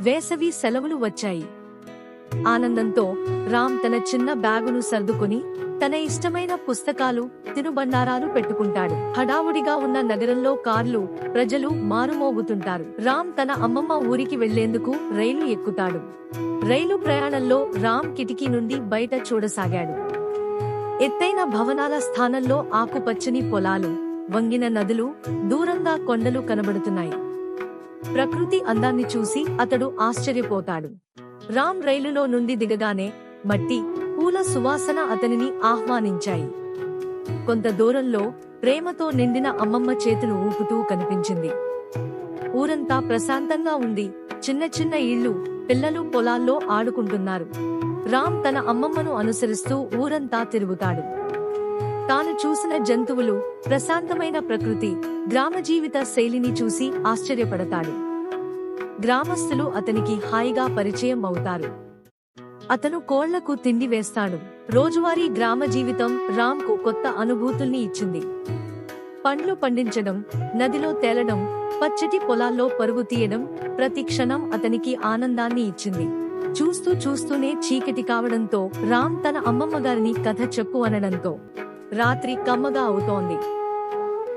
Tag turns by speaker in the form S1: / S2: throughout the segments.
S1: వేసవి సెలవులు వచ్చాయి. ఆనందంతో రామ్ తన చిన్న బ్యాగును సర్దుకుని తన ఇష్టమైన పుస్తకాలు తినుబండారాలు పెట్టుకుంటాడు. హడావుడిగా ఉన్న నగరంలో కార్లు ప్రజలు మారుమోగుతుంటారు. రామ్ తన అమ్మమ్మ ఊరికి వెళ్ళేందుకు రైలు ఎక్కుతాడు. రైలు ప్రయాణంలో రామ్ కిటికీ నుండి బయట చూడసాగాడు. ఎత్తైన భవనాల స్థానంలో ఆకుపచ్చని పొలాలు వంగిన నదులు దూరంగా కొండలు కనబడుతున్నాయి. ప్రకృతి అందాన్ని చూసి అతడు ఆశ్చర్యపోతాడు. రామ్ రైలులో నుండి దిగగానే మట్టి పూల సువాసన అతనిని ఆహ్వానించాయి. కొంత దూరంలో ప్రేమతో నిండిన అమ్మమ్మ చేతులు ఊపుతూ కనిపించింది. ఊరంతా ప్రశాంతంగా ఉంది. చిన్న చిన్న ఇళ్ళు పిల్లలు పొలాల్లో ఆడుకుంటున్నారు. రామ్ తన అమ్మమ్మను అనుసరిస్తూ ఊరంతా తిరుగుతాడు. తాను చూసిన జంతువులు ప్రశాంతమైన ప్రకృతి గ్రామ జీవిత శైలిని చూసి ఆశ్చర్యపడతాడు. గ్రామస్తులు అతనికి హాయిగా పరిచయం అవుతారు. అతను కోళ్ళకు తిండి వేస్తాడు. రోజువారీ గ్రామ జీవితం రామ్కు కొత్త అనుభూతుల్ని ఇచ్చింది. పండ్లు పండించడం నదిలో తేలడం పచ్చటి పొలాల్లో పరుగు తీయడం ప్రతి క్షణం అతనికి ఆనందాన్ని ఇచ్చింది. చూస్తూ చూస్తూనే చీకటి కావడంతో రామ్ తన అమ్మమ్మ గారిని కథ చెప్పు అనడంతో రాత్రి కమ్మగా అవుతోంది.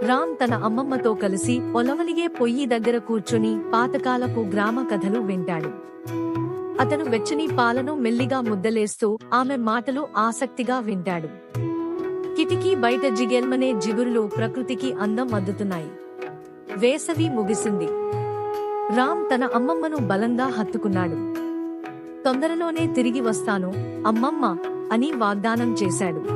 S1: రామ్ తన అమ్మమ్మతో కలిసి పొలవలిగే పొయ్యి దగ్గర కూర్చుని పాతకాలపు గ్రామ కథలు వింటాడు. అతను వెచ్చని పాలను మెల్లిగా ముద్దలేస్తూ ఆమె మాటలు ఆసక్తిగా వింటాడు. కిటికీ బయట జిగెల్మనే జిగురులు ప్రకృతికి అందం అద్దుతున్నాయి. వేసవి ముగిసింది. రామ్ తన అమ్మమ్మను బలంగా హత్తుకున్నాడు. తొందరలోనే తిరిగి వస్తాను అమ్మమ్మ అని వాగ్దానం చేశాడు.